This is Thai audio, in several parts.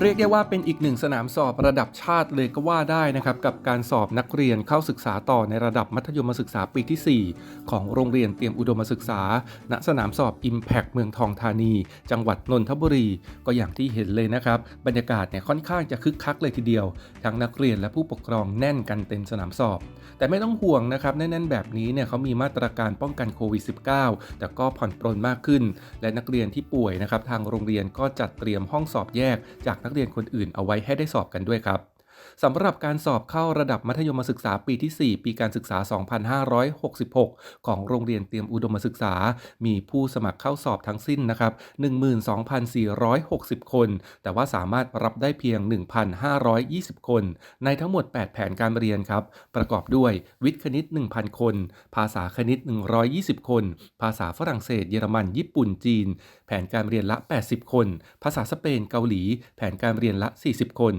เรียกได้ว่าเป็นอีกหนึ่งสนามสอบระดับชาติเลยก็ว่าได้นะครับกับการสอบนักเรียนเข้าศึกษาต่อในระดับมัธยมศึกษาปีที่ 4 ของโรงเรียนเตรียมอุดมศึกษา ณสนามสอบ Impact เมืองทองธานี จังหวัดนนทบุรี ก็อย่างที่เห็นเลยนะครับ บรรยากาศเนี่ยค่อนข้างจะคึกคักเลยทีเดียว ทั้งนักเรียนและผู้ปกครองแน่นกันเต็มสนามสอบ แต่ไม่ต้องห่วงนะครับแน่นๆแบบนี้เนี่ยเขามีมาตรการป้องกันโควิด -19 แต่ก็ผ่อนปรนมากขึ้น และนักเรียนที่ป่วยนะครับทางโรงเรียนก็จัดเตรียมห้องสอบแยกจากนักเรียนคนอื่นเอาไว้ให้ได้สอบกันด้วยครับ สำหรับการสอบเข้าระดับมัธยมศึกษาปีที่ 4 ปีการศึกษา 2566 ของโรงเรียนเตรียมอุดมศึกษา มีผู้สมัครเข้าสอบทั้งสิ้นนะครับ 12,460 คน แต่ว่าสามารถรับได้เพียง 1,520 คน ในทั้งหมด 8 แผนการเรียนครับ ประกอบด้วยวิทย์คณิต 1,000 คน ภาษาคณิต 120 คน ภาษาฝรั่งเศส เยอรมัน ญี่ปุ่น จีน แผนการเรียนละ 80 คน ภาษาสเปน เกาหลี แผนการเรียนละ 40 คน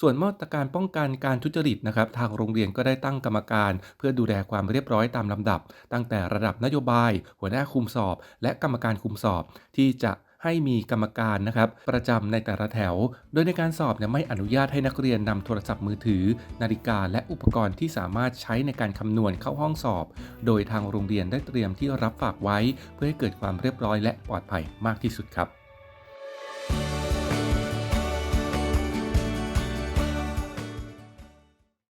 ส่วนมาตรการป้องกันการทุจริตนะครับทางโรงเรียนก็ได้ตั้งกรรมการ เพื่อดูแลความเรียบร้อยตามลำดับ ตั้งแต่ระดับนโยบาย หัวหน้าคุมสอบ และกรรมการคุมสอบที่จะให้มีกรรมการนะครับประจำในแต่ละแถว โดยในการสอบเนี่ยไม่อนุญาตให้นักเรียนนำโทรศัพท์มือถือ นาฬิกาและอุปกรณ์ที่สามารถใช้ในการคำนวณเข้าห้องสอบ โดยทางโรงเรียนได้เตรียมที่รับฝากไว้ เพื่อให้เกิดความเรียบร้อยและปลอดภัยมากที่สุดครับ